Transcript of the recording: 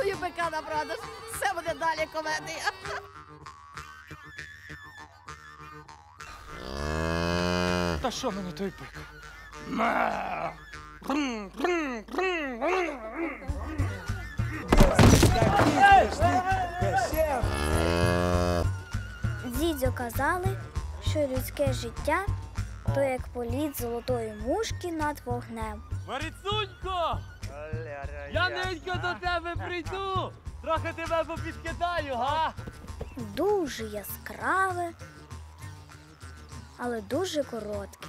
готує бика на продаж. Все буде далі комедія. Та що мені той пик? Дідьо казали, що людське життя то як політ золотої мушки над вогнем. Марицунько! Я ненько до тебе прийду! Трохи тебе попідкидаю, га? Дуже яскраве, але дуже коротке.